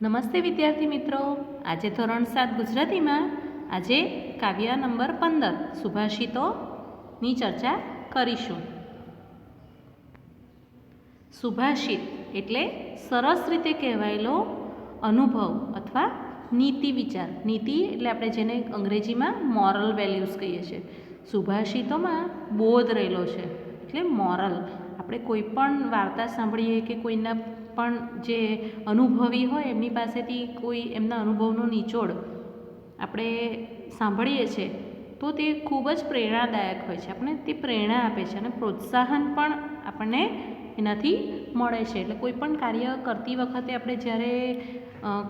નમસ્તે વિદ્યાર્થી મિત્રો. આજે ધોરણ સાત ગુજરાતીમાં આજે કાવ્ય નંબર પંદર સુભાષિતોની ચર્ચા કરીશું. સુભાષિત એટલે સરસ રીતે કહેવાયેલો અનુભવ અથવા નીતિ વિચાર. નીતિ એટલે આપણે જેને અંગ્રેજીમાં મોરલ વેલ્યુઝ કહીએ છીએ. સુભાષિતોમાં બોધ રહેલો છે. એટલે મોરલ. આપણે કોઈ પણ વાર્તા સાંભળીએ કે કોઈના પણ જે અનુભવી હોય, એમની પાસેથી કોઈ એમના અનુભવનો નિચોડ આપણે સાંભળીએ છીએ તો તે ખૂબ જ પ્રેરણાદાયક હોય છે. આપણે તે પ્રેરણા આપે છે અને પ્રોત્સાહન પણ આપણને એનાથી મળે છે. એટલે કોઈ પણ કાર્ય કરતી વખતે આપણે જ્યારે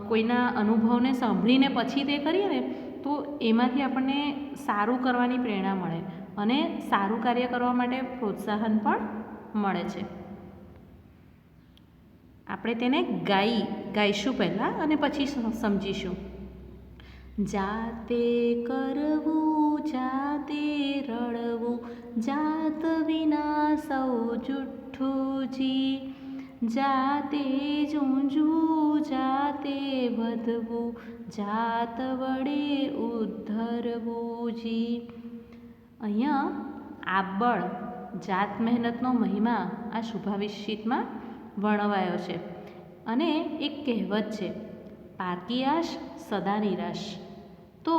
કોઈના અનુભવને સાંભળીને પછી તે કરીએ ને, તો એમાંથી આપણને સારું કરવાની પ્રેરણા મળે અને સારું કાર્ય કરવા માટે પ્રોત્સાહન પણ મળે છે. આપણે તેને ગાઈ, ગાઈશું પહેલાં અને પછી સમજીશું. જાતે કરવું, જાતે રડવું, જાત વિના સૌ જુઠ્ઠુજી જાતે ઝૂંઝવું જાતે વધવું, જાત વડે ઉદ્ધરવું જી. અહીંયા આબળ જાત મહેનતનો મહિમા આ શુભાવિષિતમાં વર્ણવાયો છે અને એક કહેવત છે પાકી આશ, સદા નિરાશ. તો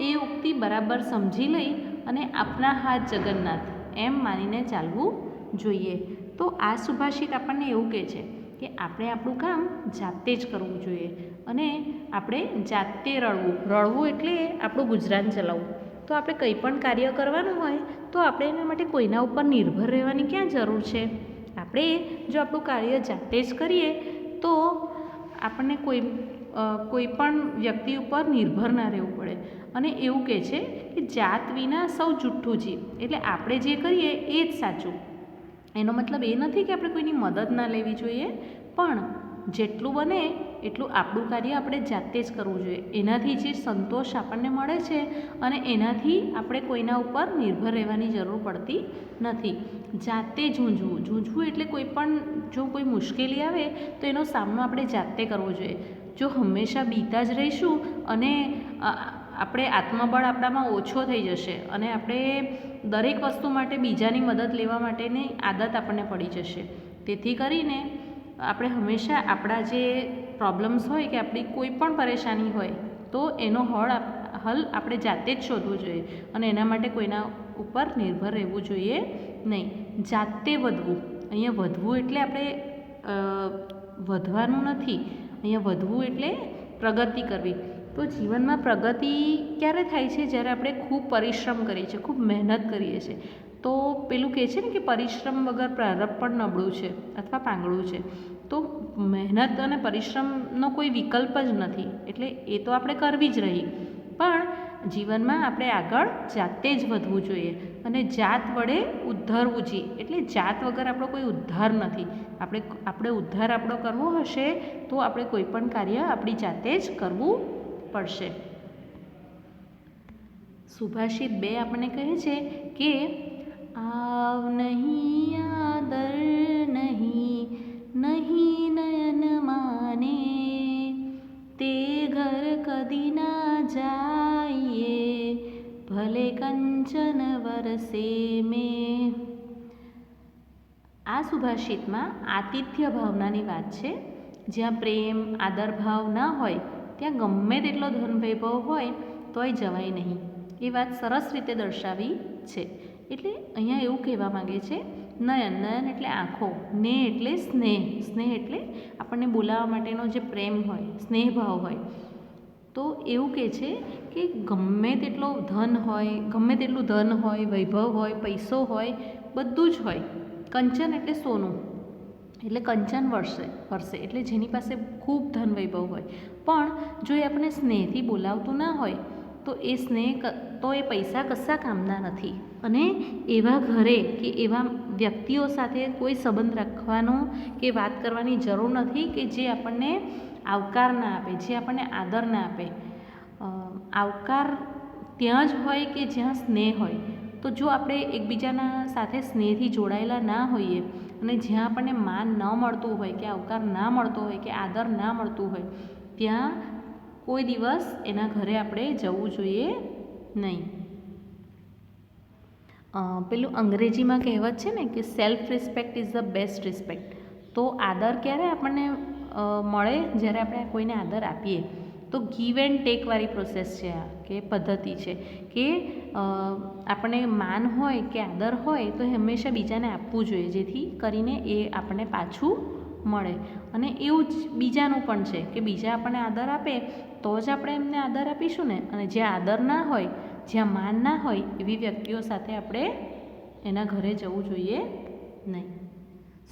એ ઉક્તિ બરાબર સમજી લઈ અને આપના હાથ જગન્નાથ એમ માનીને ચાલવું જોઈએ. તો આ સુભાષિત આપણને એવું કહે છે કે આપણે આપણું કામ જાતે જ કરવું જોઈએ અને આપણે જાતે રડવું રડવું એટલે આપણું ગુજરાન ચલાવવું. તો આપણે કંઈ પણ કાર્ય કરવાનું હોય, તો આપણે એના માટે કોઈના ઉપર નિર્ભર રહેવાની ક્યાં જરૂર છે? આપણે જો આપણું કાર્ય જાતે જ કરીએ, તો આપણને કોઈ કોઈ પણ વ્યક્તિ ઉપર નિર્ભર ના રહેવું પડે. અને એવું કહે છે કે જાત વિના સૌ જુઠ્ઠું જીવ. એટલે આપણે જે કરીએ એ જ સાચું. એનો મતલબ એ નથી કે આપણે કોઈની મદદ ના લેવી જોઈએ, પણ જેટલું બને એટલું આપણું કાર્ય આપણે જાતે જ કરવું જોઈએ. એનાથી જે સંતોષ આપણને મળે છે અને એનાથી આપણે કોઈના ઉપર નિર્ભર રહેવાની જરૂર પડતી નથી. જાતે ઝૂંઝવું ઝૂંઝવું એટલે કોઈ પણ, જો કોઈ મુશ્કેલી આવે, તો એનો સામનો આપણે જાતે કરવો જોઈએ. જો હંમેશા બીતા જ રહીશું અને આપણે આત્મબળ આપણામાં ઓછો થઈ જશે અને આપણે દરેક વસ્તુ માટે બીજાની મદદ લેવા માટેની આદત આપણને પડી જશે. તેથી કરીને આપણે હંમેશા આપણા જે પ્રોબ્લેમ્સ હોય કે આપણી કોઈ પણ પરેશાની હોય, તો એનો હળ હલ આપણે જાતે જ શોધવો જોઈએ અને એના માટે કોઈના ઉપર નિર્ભર રહેવું જોઈએ નહીં. જાતે વધવું. અહીંયા વધવું એટલે આપણે વધવાનું નથી. અહીંયા વધવું એટલે પ્રગતિ કરવી. તો જીવનમાં પ્રગતિ ક્યારે થાય છે? જ્યારે આપણે ખૂબ પરિશ્રમ કરીએ છીએ, ખૂબ મહેનત કરીએ છીએ. તો પેલું કહે છે ને કે પરિશ્રમ વગર પ્રારંભ પણ નબળું છે અથવા પાંગળું છે. તો મહેનત અને પરિશ્રમનો કોઈ વિકલ્પ જ નથી, એટલે એ તો આપણે કરવી જ રહી. પણ જીવનમાં આપણે આગળ જાતે જ વધવું જોઈએ અને જાત વડે ઉદ્ધારવું જોઈએ એટલે જાત વગર આપણો કોઈ ઉદ્ધાર નથી. આપણે આપણે ઉદ્ધાર આપણો કરવો હશે તો આપણે કોઈ પણ કાર્ય આપણી જાતે જ કરવું પડશે. સુભાષિત બે આપણને કહે છે કે આવ નહીં આદર નહીં નહીં નયન માને તે ઘર કદી ના જાઈએ ભલે કંચન વરસે મેં આ સુભાષિતમાં આતિથ્ય ભાવનાની વાત છે. જ્યાં પ્રેમ, આદર ભાવ ના હોય, ત્યાં ગમે તેટલો ધન વૈભવ હોય, તોય જવાય નહીં. એ વાત સરસ રીતે દર્શાવી છે. એટલે અહીંયા એવું કહેવા માંગે છે, નયન નયન એટલે આંખો, ને એટલે સ્નેહ. સ્નેહ એટલે આપણને બોલાવવા માટેનો જે પ્રેમ હોય સ્નેહ ભાવ હોય. તો એવું કહે છે કે ગમે તેટલો ધન હોય, ગમે તેટલું ધન હોય, વૈભવ હોય, પૈસો હોય, બધું જ હોય. કંચન એટલે સોનું. એટલે કંચન વર્ષે વર્ષે. એટલે જેની પાસે ખૂબ ધન વૈભવ હોય. પણ જો એ આપણને સ્નેહથી બોલાવતું ના હોય, તો એ સ્નેહ તો એ પૈસા કશા કામના નથી. અને એવા ઘરે કે એવા વ્યક્તિઓ સાથે કોઈ સંબંધ રાખવાનો કે વાત કરવાની જરૂર નથી કે જે આપણને આવકાર ના આપે, જે આપણને આદર ના આપે. આવકાર ત્યાં જ હોય કે જ્યાં સ્નેહ હોય. તો જો આપણે એકબીજાના સાથે સ્નેહથી જોડાયેલા ના હોઈએ અને જ્યાં આપણને માન ન મળતું હોય કે આવકાર ના મળતો હોય કે આદર ના મળતું હોય, ત્યાં કોઈ દિવસ એના ઘરે આપણે જવું જોઈએ નહીં. પેલું અંગ્રેજીમાં કહેવત છે ને કે self respect is the best respect તો આદર ક્યારે આપણને મળે? જ્યારે આપણે કોઈને આદર આપીએ. તો ગીવ એન્ડ ટેકવાળી પ્રોસેસ છે આ, કે પદ્ધતિ છે. કે આપણે માન હોય કે આદર હોય તો હંમેશા બીજાને આપવું જોઈએ, જેથી કરીને એ આપણને પાછું મળે. અને એવું જ બીજાનું પણ છે કે બીજા આપણને આદર આપે, તો જ આપણે એમને આદર આપીશું ને. અને જ્યાં આદર ના હોય, જ્યાં માન ના હોય, એવી વ્યક્તિઓ સાથે આપણે એના ઘરે જવું જોઈએ નહીં.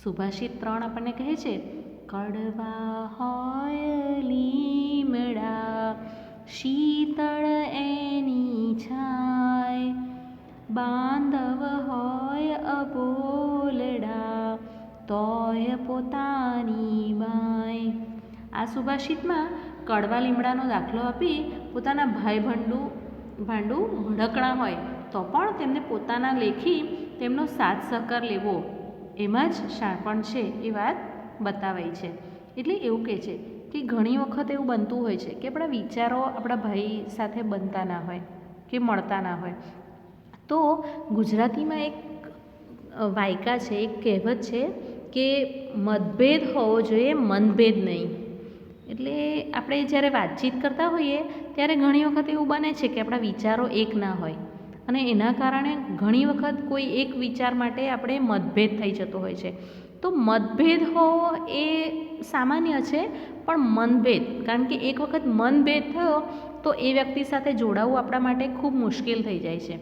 સુભાષિત ત્રણ આપણને કહે છે, કડવા હોય લીમડા, શીતળ એની છાય. બાંધવ હોય અબોલડા તોય પોતાની બાય આ સુભાષિતમાં કડવા લીમડાનો દાખલો આપી પોતાના ભાઈ ભંડુ, ભાંડું ભડકણા હોય તો પણ તેમને પોતાના લેખી તેમનો સાથ સહકાર લેવો. એમાં જ શાણપણ છે એ વાત બતાવાય છે. એટલે એવું કહે છે કે ઘણી વખત એવું બનતું હોય છે કે આપણા વિચારો આપણા ભાઈ સાથે બનતા ના હોય કે મળતા ના હોય. તો ગુજરાતીમાં એક વાયકા છે, એક કહેવત છે કે મતભેદ હોવો જોઈએ, મનભેદ નહીં. એટલે આપણે જ્યારે વાતચીત કરતા હોઈએ, ત્યારે ઘણી વખત એવું બને છે કે આપણા વિચારો એક ના હોય. અને એના કારણે ઘણી વખત કોઈ એક વિચાર માટે આપણે મતભેદ થઈ જતો હોય છે. તો મતભેદ હોવો એ સામાન્ય છે, પણ મનભેદ, કારણ કે એક વખત મનભેદ થયો, તો એ વ્યક્તિ સાથે જોડાવું આપણા માટે ખૂબ મુશ્કેલ થઈ જાય છે.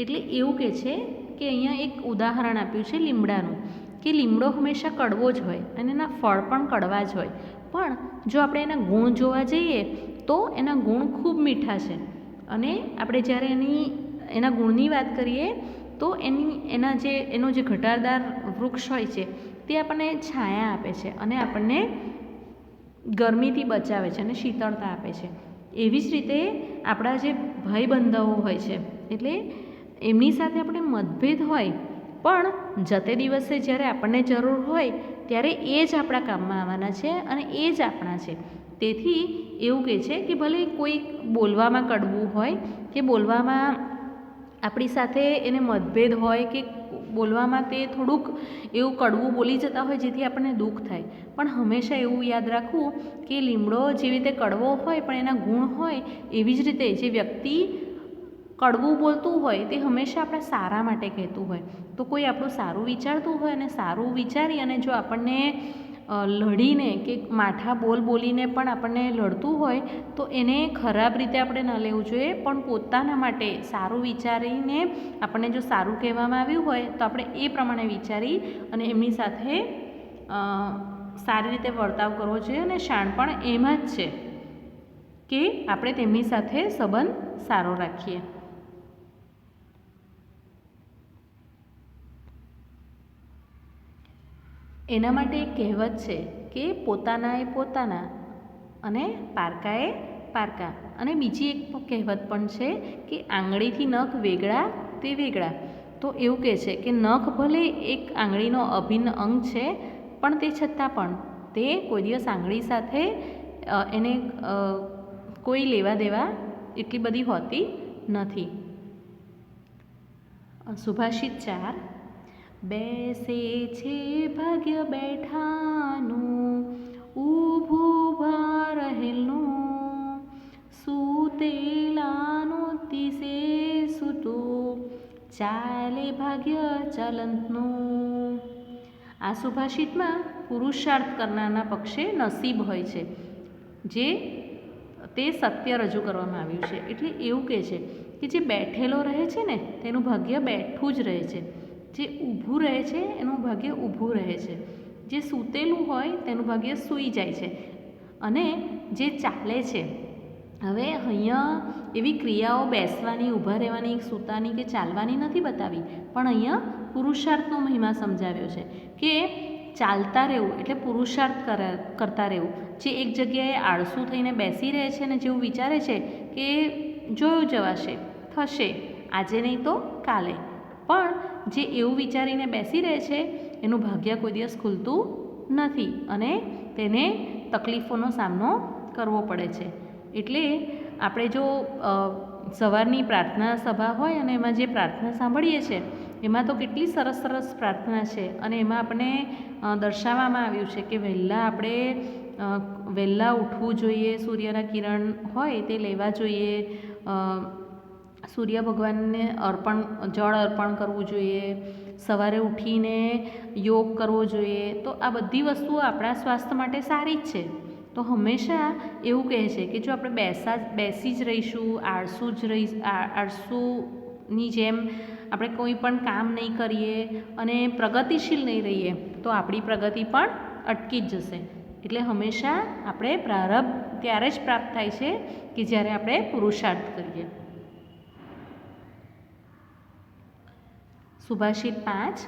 એટલે એવું કહે છે કે અહીંયા એક ઉદાહરણ આપ્યું છે લીમડાનું. કે લીમડો હંમેશા કડવો જ હોય અને એના ફળ પણ કડવા જ હોય. પણ જો આપણે એના ગુણ જોવા જઈએ, તો એના ગુણ ખૂબ મીઠા છે. અને આપણે જ્યારે એની, એના ગુણની વાત કરીએ, તો એની, એના જે, એનો જે ઘટાદાર વૃક્ષ હોય છે, તે આપણને છાયા આપે છે અને આપણને ગરમીથી બચાવે છે અને શીતળતા આપે છે. એવી જ રીતે આપણા જે ભાઈબંધાઓ હોય છે, એટલે એમની સાથે આપણે મતભેદ હોય, પણ જતે દિવસે જ્યારે આપણને જરૂર હોય ત્યારે એ જ આપણા કામમાં આવવાના છે અને એ જ આપણા છે. તેથી એવું કહે છે કે ભલે કોઈ બોલવામાં કડવું હોય કે બોલવામાં આપણી સાથે એને મતભેદ હોય કે બોલવામાં તે થોડુંક એવું કડવું બોલી જતા હોય જેથી આપણને દુઃખ થાય. પણ હંમેશા એવું યાદ રાખવું કે લીમડો જેવી રીતે કડવો હોય પણ એના ગુણ હોય એવી જ રીતે જે વ્યક્તિ કડવું બોલતું હોય તે હંમેશા આપણા સારા માટે કહેતું હોય. તો કોઈ આપણું સારું વિચારતું હોય અને સારું વિચારી અને જો આપણને લડીને કે માઠા બોલ બોલીને પણ આપણને લડતું હોય, તો એને ખરાબ રીતે આપણે ન લેવું જોઈએ. પણ પોતાના માટે સારું વિચારીને આપણને જો સારું કહેવામાં આવ્યું હોય, તો આપણે એ પ્રમાણે વિચારી અને એમની સાથે સારી રીતે વર્તાવ કરવો જોઈએ અને શાણપણ એમાં જ છે કે આપણે તેમની સાથે સંબંધ સારો રાખીએ. એના માટે એક કહેવત છે કે પોતાના એ પોતાના અને પારકા એ પારકા. અને બીજી એક કહેવત પણ છે કે આંગળીથી નખ વેગળા તે વેગળા. તો એવું કહે છે કે નખ ભલે એક આંગળીનો અભિન્ન અંગ છે, પણ તે છતાં પણ તે કોઈ દિવસ આંગળી સાથે એને કોઈ લેવા દેવા એટલી બધી હોતી નથી. સુભાષિત ચાર બેસે છે ભાગ્ય બેઠાનું, ઊભું ભા રહેલું. સૂતેલાનું તિસે સૂતું, ચાલે ભાગ્ય ચલંતનું આ સુભાષિતમાં પુરુષાર્થ કરનારના પક્ષે નસીબ હોય છે, જે તે સત્ય રજૂ કરવામાં આવ્યું છે. એટલે એવું કહે છે કે જે બેઠેલો રહે છે ને, તેનું ભાગ્ય બેઠું જ રહે છે. જે ઊભું રહે છે, એનું ભાગ્ય ઊભું રહે છે. જે સૂતેલું હોય, તેનું ભાગ્ય સૂઈ જાય છે. અને જે ચાલે છે, હવે અહીંયા એવી ક્રિયાઓ બેસવાની, ઊભા રહેવાની, સૂતાની કે ચાલવાની નથી બતાવી, પણ અહીંયા પુરુષાર્થનો મહિમા સમજાવ્યો છે કે ચાલતા રહેવું, એટલે પુરુષાર્થ કરા, કરતા રહેવું. જે એક જગ્યાએ આળસુ થઈને બેસી રહે છે ને જેવું વિચારે છે કે જોયું જવાશે, થશે, આજે નહીં તો કાલે. પણ જે એવું વિચારીને બેસી રહે છે, એનું ભાગ્ય કોઈ દિવસ ખુલતું નથી અને તેને તકલીફોનો સામનો કરવો પડે છે. એટલે આપણે જો સવારની પ્રાર્થના સભા હોય અને એમાં જે પ્રાર્થના સાંભળીએ છીએ એમાં તો કેટલી સરસ સરસ પ્રાર્થના છે અને એમાં આપણે દર્શાવવામાં આવ્યું છે કે વહેલા આપણે વહેલા ઉઠવું જોઈએ, સૂર્યના કિરણ હોય તે લેવા જોઈએ સૂર્ય ભગવાનને અર્પણ, જળ અર્પણ કરવું જોઈએ, સવારે ઉઠીને યોગ કરવો જોઈએ, તો આ બધી વસ્તુઓ આપણા સ્વાસ્થ્ય માટે સારી જ છે. તો હંમેશા એવું કહે છે કે જો આપણે બેસા, બેસી જ રહીશું, આળસુ જ રહી આળસુની જેમ આપણે કોઈ પણ કામ નહીં કરીએ અને પ્રગતિશીલ નહીં રહીએ, તો આપણી પ્રગતિ પણ અટકી જ જશે. એટલે હંમેશા આપણે પ્રારબ્ધ ત્યારે જ પ્રાપ્ત થાય છે કે જ્યારે આપણે પુરુષાર્થ કરીએ. સુભાષિત પાંચ.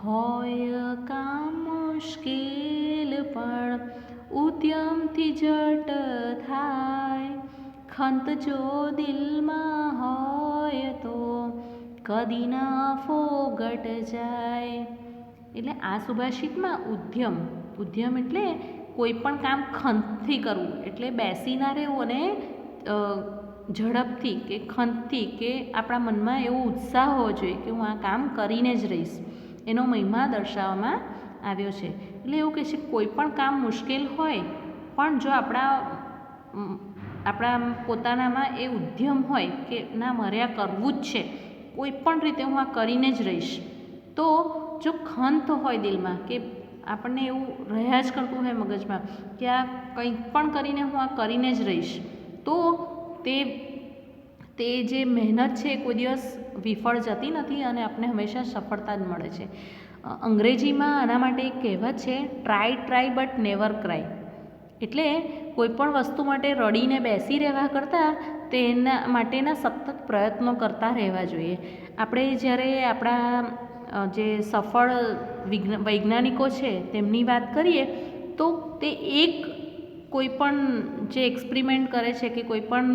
હોય કામ મુશ્કેલ પણ ઉદ્યમથી જટ થાય. ખંત જો દિલમાં હોય તો કદી ના ફોગટ જાય. એટલે આ સુભાષિતમાં ઉદ્યમ ઉદ્યમ એટલે કોઈ પણ કામ ખંતથી કરવું, એટલે બેસી ના રહેવું અને ઝડપથી કે ખંતથી કે આપણા મનમાં એવો ઉત્સાહ હોવો જોઈએ કે હું આ કામ કરીને જ રહીશ. એનો મહિમા દર્શાવવામાં આવ્યો છે. એટલે એવું કહે છે કોઈ પણ કામ મુશ્કેલ હોય, પણ જો આપણા આપણા પોતાનામાં એ ઉદ્યમ હોય કે ના, મારે આ કરવું જ છે, કોઈ પણ રીતે હું આ કરીને જ રહીશ. તો જો ખંત હોય દિલમાં કે આપણને એવું રહ્યા જ કરતું હોય મગજમાં કે આ કંઈક પણ કરીને હું આ કરીને જ રહીશ, તો તે તે જે મહેનત છે કોઈ દિવસ વિફળ જતી નથી અને આપણને હંમેશા સફળતા જ મળે છે. અંગ્રેજીમાં આના માટે એક કહેવત છે try try but never cry એટલે કોઈપણ વસ્તુ માટે રડીને બેસી રહેવા કરતાં તેના માટેના સતત પ્રયત્નો કરતા રહેવા જોઈએ. આપણે જ્યારે આપણા જે સફળ વિજ્ઞ, વૈજ્ઞાનિકો છે તેમની વાત કરીએ તો તે એક કોઈ પણ જે એક્સપેરિમેન્ટ કરે છે કે કોઈ પણ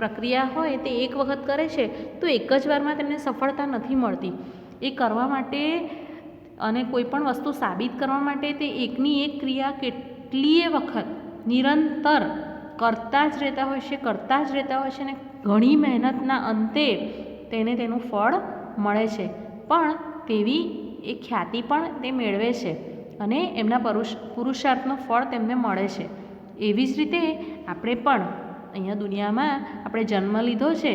પ્રક્રિયા હોય તે એક વખત કરે છે, તો એક જ વારમાં તેમને સફળતા નથી મળતી. એ કરવા માટે અને કોઈ પણ વસ્તુ સાબિત કરવા માટે તે એકની એક ક્રિયા કેટલીય વખત નિરંતર કરતા જ રહેતા હોય છે, કરતા જ રહેતા હોય છે અને ઘણી મહેનતના અંતે તેને તેનું ફળ મળે છે. પણ તેવી એ ખ્યાતિ પણ તે મેળવે છે અને એમના પરુષ, પુરુષાર્થનું ફળ તેમને મળે છે. એવી જ રીતે આપણે પણ અહીંયા દુનિયામાં આપણે જન્મ લીધો છે,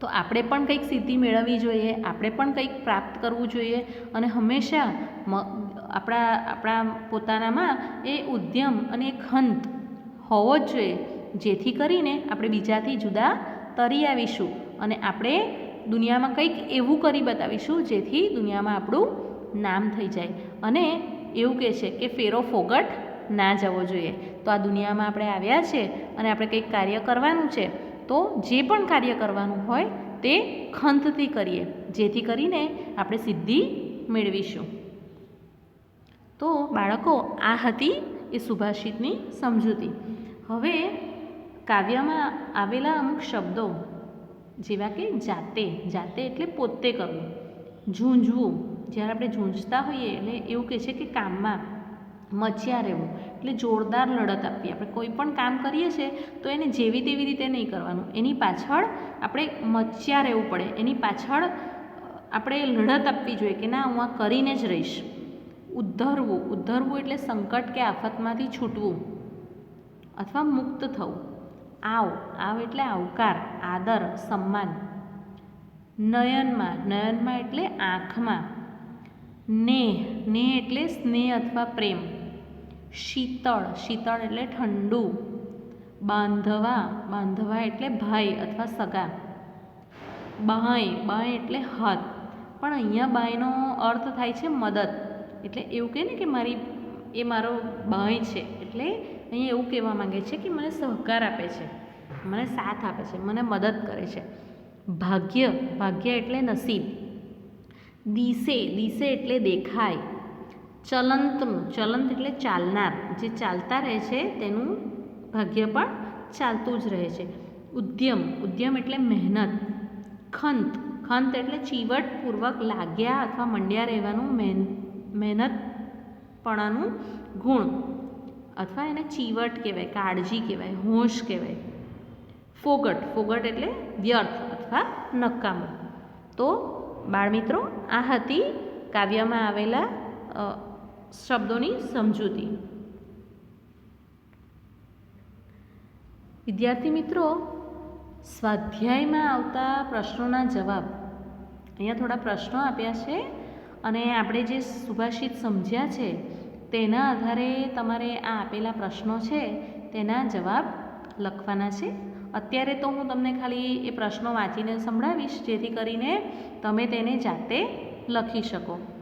તો આપણે પણ કંઈક સિદ્ધિ મેળવવી જોઈએ, આપણે પણ કંઈક પ્રાપ્ત કરવું જોઈએ અને હંમેશા આપણા આપણા પોતાનામાં એ ઉદ્યમ અને એ ખંત હોવો જ જોઈએ, જેથી કરીને આપણે બીજાથી જુદા તરી આવીશું અને આપણે દુનિયામાં કંઈક એવું કરી બતાવીશું જેથી દુનિયામાં આપણું નામ થઈ જાય. અને એવું કહે છે કે ફેરો ફોગટ ના જવો જોઈએ. તો આ દુનિયામાં આપણે આવ્યા છે અને આપણે કંઈક કાર્ય કરવાનું છે, તો જે પણ કાર્ય કરવાનું હોય તે ખંતથી કરીએ, જેથી કરીને આપણે સિદ્ધિ મેળવીશું. તો બાળકો, આ હતી એ સુભાષિતની સમજૂતી. હવે કાવ્યમાં આવેલા અમુક શબ્દો, જેવા કે જાતે જાતે એટલે પોતે કરવું ઝૂંઝવું જ્યારે આપણે ઝૂંઝતા હોઈએ એટલે એવું કહે છે કે કામમાં મચ્યા રહેવું એટલે જોરદાર લડત આપવી. આપણે કોઈ પણ કામ કરીએ છીએ તો એને જેવી તેવી રીતે નહીં કરવાનું. એની પાછળ આપણે મચ્યા રહેવું પડે. એની પાછળ આપણે લડત આપવી જોઈએ કે ના, હું આ કરીને જ રહીશ. ઉદ્ધરવું. ઉદ્ધરવું એટલે સંકટ કે આફતમાંથી છૂટવું. અથવા મુક્ત થવું. આવ. આવ એટલે આવકાર, આદર, સન્માન. નયનમાં. નયનમાં એટલે આંખમાં. નેહ. નેહ એટલે સ્નેહ અથવા પ્રેમ. શીતળ શીતળ એટલે ઠંડુ. બાંધવા બાંધવા એટલે ભાઈ અથવા સગા. બાંય બાંય એટલે હાથ. પણ અહીંયા બાંયનો અર્થ થાય છે મદદ. એટલે એવું કહે ને કે મારી, એ મારો બાંય છે. એટલે અહીંયા એવું કહેવા માંગે છે કે મને સહકાર આપે છે. મને સાથ આપે છે, મને મદદ કરે છે. ભાગ્ય ભાગ્ય એટલે નસીબ. દિશે દિશે એટલે દેખાય. ચલંતનું, ચલંત એટલે ચાલનાર. જે ચાલતા રહે છે, તેનું ભાગ્ય પણ ચાલતું જ રહે છે. ઉદ્યમ ઉદ્યમ એટલે મહેનત. ખંત ખંત એટલે ચીવટપૂર્વક લાગ્યા અથવા મંડ્યા રહેવાનું મહેન, મહેનતપણાનું ગુણ અથવા એને ચીવટ કહેવાય, કાળજી કહેવાય, હોશ કહેવાય. ફોગટ ફોગટ એટલે વ્યર્થ અથવા નકામું. તો બાળમિત્રો, આ હતી કાવ્યમાં આવેલા શબ્દોની સમજૂતી. વિદ્યાર્થી મિત્રો, સ્વાધ્યાયમાં આવતા પ્રશ્નોના જવાબ. અહીંયા થોડા પ્રશ્નો આપ્યા છે અને આપણે જે સુભાષિત સમજ્યા છે, તેના આધારે તમારે આ આપેલા પ્રશ્નો છે, તેના જવાબ લખવાના છે. અત્યારે તો હું તમને ખાલી એ પ્રશ્નો વાંચીને સંભળાવીશ, જેથી કરીને તમે તેને જાતે લખી શકો.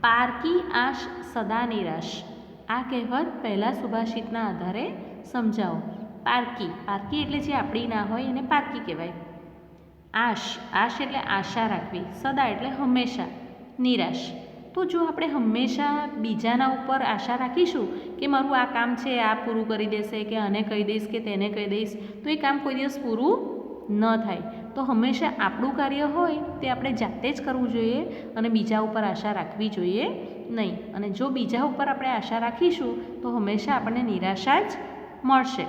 પારકી આશ સદા નિરાશ. આ કહેવત પહેલાં સુભાષિતના આધારે સમજાવો. પારકી પારકી એટલે જે આપણી ના હોય એને પારકી કહેવાય. આશ આશ એટલે આશા રાખવી. સદા એટલે હંમેશા. નિરાશ. તો જો આપણે હંમેશા બીજાના ઉપર આશા રાખીશું કે મારું આ કામ છે, આ પૂરું કરી દેશે, કે આને કહી દઈશ, કે તેને કહી દઈશ, તો એ કામ કોઈ દિવસ પૂરું ન થાય. તો હંમેશા આપણું કાર્ય હોય તે આપણે જાતે જ કરવું જોઈએ અને બીજા ઉપર આશા રાખવી જોઈએ નહીં. અને જો બીજા ઉપર આપણે આશા રાખીશું, તો હંમેશા આપણને નિરાશા જ મળશે.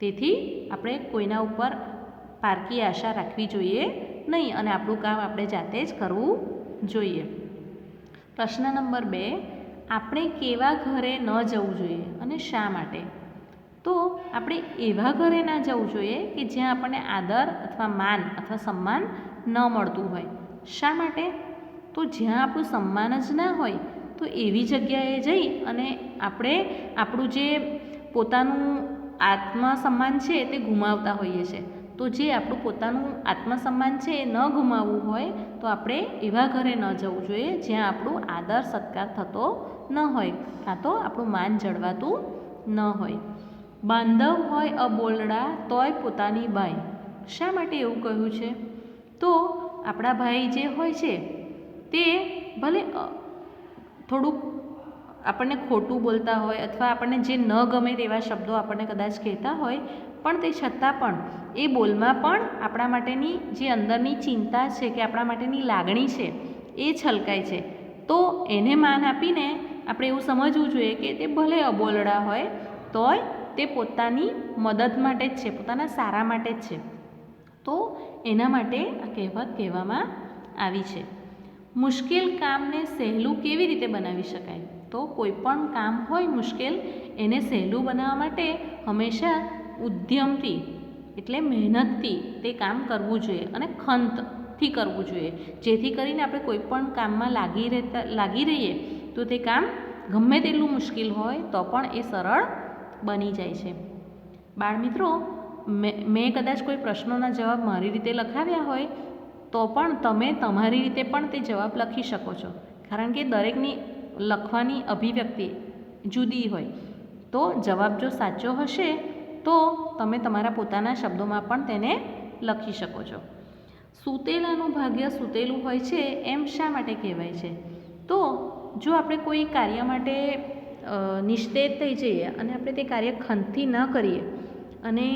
તેથી આપણે કોઈના ઉપર પારકી આશા રાખવી જોઈએ નહીં અને આપણું કામ આપણે જાતે જ કરવું જોઈએ. પ્રશ્ન નંબર બે, આપણે કેવા ઘરે ન જવું જોઈએ અને શા માટે? તો આપણે એવા ઘરે ના જવું જોઈએ કે જ્યાં આપણને આદર અથવા માન અથવા સન્માન ન મળતું હોય. શા માટે? તો જ્યાં આપણું સન્માન જ ના હોય, તો એવી જગ્યાએ જઈ અને આપણે આપણું જે પોતાનું આત્મસન્માન છે તે ગુમાવતા હોઈએ છીએ તો જે આપણું પોતાનું આત્મસન્માન છે એ ન ગુમાવવું હોય, તો આપણે એવા ઘરે ન જવું જોઈએ જ્યાં આપણું આદર સત્કાર થતો ન હોય, કાં તો આપણું માન જળવાતું ન હોય. બાંધવ હોય અબોલડા તોય પોતાની બાઈ. શા માટે એવું કહ્યું છે? તો આપણા ભાઈ જે હોય છે, તે ભલે થોડુંક આપણને ખોટું બોલતા હોય અથવા આપણને જે ન ગમે તેવા શબ્દો આપણને કદાચ કહેતા હોય, પણ તે છતાં પણ એ બોલમાં પણ આપણા માટેની જે અંદરની ચિંતા છે કે આપણા માટેની લાગણી છે, એ છલકાય છે. તો એને માન આપીને આપણે એવું સમજવું જોઈએ કે તે ભલે અબોલડા હોય તોય તે પોતાની મદદ માટે જ છે, પોતાના સારા માટે જ છે. તો એના માટે આ કહેવત કહેવામાં આવી છે. મુશ્કેલ કામને સહેલું કેવી રીતે બનાવી શકાય? તો કોઈ પણ કામ હોય મુશ્કેલ, એને સહેલું બનાવવા માટે હંમેશા ઉદ્યમથી એટલે મહેનતથી તે કામ કરવું જોઈએ અને ખંતથી કરવું જોઈએ. જેથી કરીને આપણે કોઈ પણ કામમાં લાગી રહેતા, લાગી રહીએ તો તે કામ ગમે તેટલું મુશ્કેલ હોય તો પણ એ સરળ બની જાય છે. બાળમિત્રો મેં મેં કદાચ કોઈ પ્રશ્નોના જવાબ મારી રીતે લખાવ્યા હોય, તો પણ તમે તમારી રીતે પણ તે જવાબ લખી શકો છો. કારણ કે દરેકની લખવાની અભિવ્યક્તિ જુદી હોય. તો જવાબ જો સાચો હશે, તો તમે તમારા પોતાના શબ્દોમાં પણ તેને લખી શકો છો. સૂતેલાનું ભાગ્ય સૂતેલું હોય છે એમ શા માટે કહેવાય છે? તો જો આપણે કોઈ કાર્ય માટે નિસ્તેજ થઈ જઈએ અને આપણે તે કાર્ય ખંતથી ન કરીએ. અને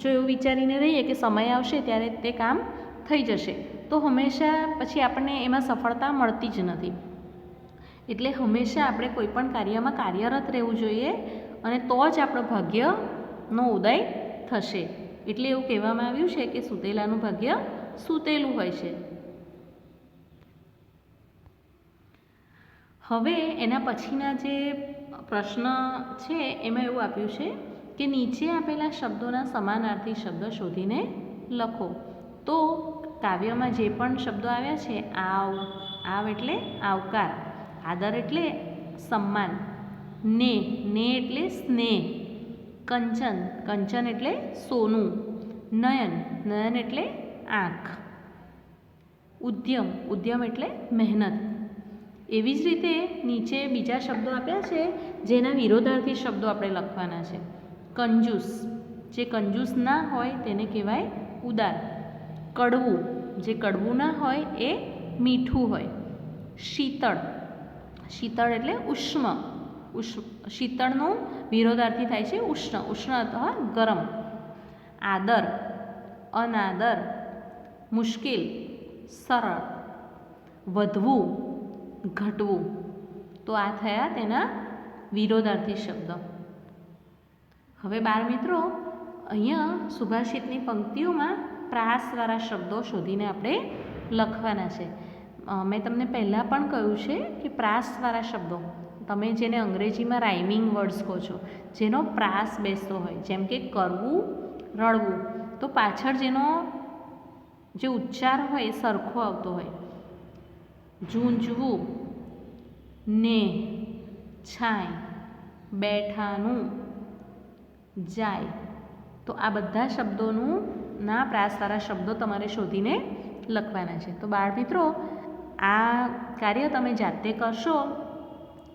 જો એવું વિચારીને રહીએ કે સમય આવશે ત્યારે તે કામ થઈ જશે, તો હંમેશા પછી આપણને એમાં સફળતા મળતી જ નથી. એટલે હંમેશા આપણે કોઈ પણ કાર્યમાં કાર્યરત રહેવું જોઈએ અને તો જ આપણો ભાગ્યનો ઉદય થશે. એટલે એવું કહેવામાં આવ્યું છે કે સૂતેલાનું ભાગ્ય સૂતેલું હોય છે. હવે એના પછીના જે પ્રશ્ન છે, એમાં એવું આપ્યું છે કે નીચે આપેલા શબ્દોના સમાનાર્થી શબ્દ શોધીને લખો. તો કાવ્યમાં જે પણ શબ્દો આવ્યા છે, આવ આવ એટલે આવકાર, આદર એટલે સન્માન, ને ને એટલે સ્નેહ, કંચન કંચન એટલે સોનું, નયન નયન એટલે આંખ, ઉદ્યમ ઉદ્યમ એટલે મહેનત. એવી જ રીતે નીચે બીજા શબ્દો આપ્યા છે, જેના વિરોધાર્થી શબ્દો આપણે લખવાના છે. કંજૂસ. જે કંજૂસ ના હોય તેને કહેવાય ઉદાર. કડવું. જે કડવું ના હોય એ મીઠું હોય. શીતળ. શીતળ એટલે ઉષ્મ. ઉષ્ શીતળનું વિરોધાર્થી થાય છે ઉષ્ણ. ઉષ્ણ અથવા ગરમ. આદર. અનાદર. મુશ્કેલ. સરળ. વધવું. ઘટવું. તો આ થયા તેના વિરોધાર્થી શબ્દ. હવે બાળ મિત્રો, અહીંયા સુભાષિતની પંક્તિઓમાં પ્રાસવાળા શબ્દો શોધીને આપણે લખવાના છે. મેં તમને પહેલાં પણ કહ્યું છે કે પ્રાસવાળા શબ્દો, તમે જેને અંગ્રેજીમાં રાઇમિંગ વર્ડ્સ કહો છો, જેનો પ્રાસ બેસતો હોય, જેમ કે કરવું, રડવું, તો પાછળ જેનો જે ઉચ્ચાર હોય સરખો આવતો હોય. ઝૂંઝવું ને છાંય બેઠાનું જાય. તો આ બધા શબ્દોનું ના પ્રાસવાળા શબ્દો તમારે શોધીને લખવાના છે. તો બાળ મિત્રો આ કાર્ય તમે જાતે કરશો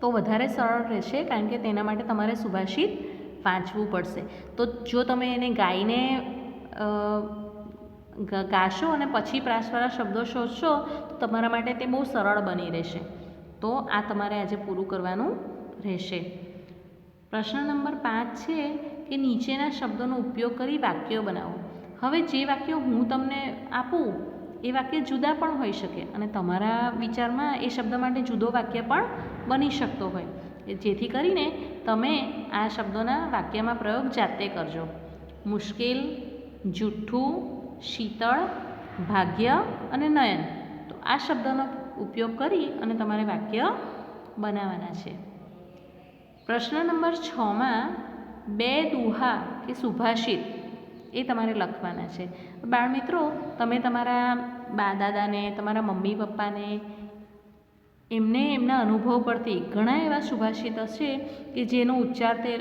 તો વધારે સરળ રહેશે કારણ કે તેના માટે તમારે સુભાષિત વાંચવું પડશે. તો જો તમે એને ગાઈને ગાશો અને પછી પ્રાસવાળા શબ્દો શોધશો, તો તમારા માટે તે બહુ સરળ બની રહેશે. તો આ તમારે આજે પૂરું કરવાનું રહેશે. પ્રશ્ન નંબર પાંચ છે કે નીચેના શબ્દોનો ઉપયોગ કરી વાક્યો બનાવો. હવે જે વાક્યો હું તમને આપું, એ વાક્ય જુદા પણ હોઈ શકે અને તમારા વિચારમાં એ શબ્દ માટે જુદો વાક્ય પણ બની શકતો હોય. જેથી કરીને તમે આ શબ્દોના વાક્યમાં પ્રયોગ જાતે કરજો. મુશ્કેલ, જૂઠ્ઠું શીતળ, ભાગ્ય અને નયન. તો આ શબ્દનો ઉપયોગ કરી અને તમારે વાક્ય બનાવવાના છે. પ્રશ્ન નંબર છમાં બે દુહા કે સુભાષિત, એ તમારે લખવાના છે. બાળ મિત્રો, તમે તમારા બા દાદાને તમારા મમ્મી પપ્પાને, એમને એમના અનુભવ પરથી ઘણા એવા સુભાષિત હશે કે જેનો ઉચ્ચાર તે,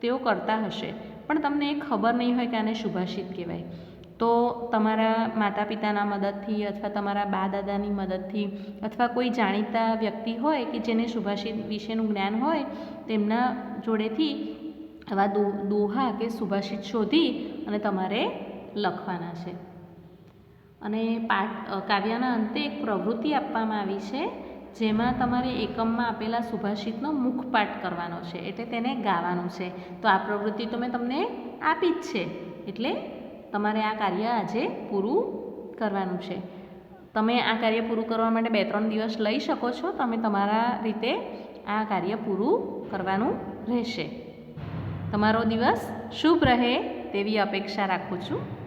તેઓ કરતા હશે. પણ તમને એ ખબર નહીં હોય કે આને સુભાષિત કહેવાય. તો તમારા માતા પિતાના મદદથી અથવા તમારા બા દાદાની મદદથી અથવા કોઈ જાણીતા વ્યક્તિ હોય કે જેને સુભાષિત વિશેનું જ્ઞાન હોય, તેમના જોડેથી આવા દોહા કે સુભાષિત શોધી અને તમારે લખવાના છે. અને પાઠ કાવ્યના અંતે એક પ્રવૃત્તિ આપવામાં આવી છે, જેમાં તમારે એકમમાં આપેલા સુભાષિતનો મુખપાઠ કરવાનો છે, એટલે તેને ગાવાનું છે. તો આ પ્રવૃત્તિ તો મેં તમને આપી જ છે, એટલે તમારે આ કાર્ય આજે પૂરું કરવાનું છે. તમે આ કાર્ય પૂરું કરવા માટે બે, ત્રણ દિવસ લઈ શકો છો. તમે તમારા રીતે આ કાર્ય પૂરું કરવાનું રહેશે. તમારો દિવસ શુભ રહે તેવી અપેક્ષા રાખું છું.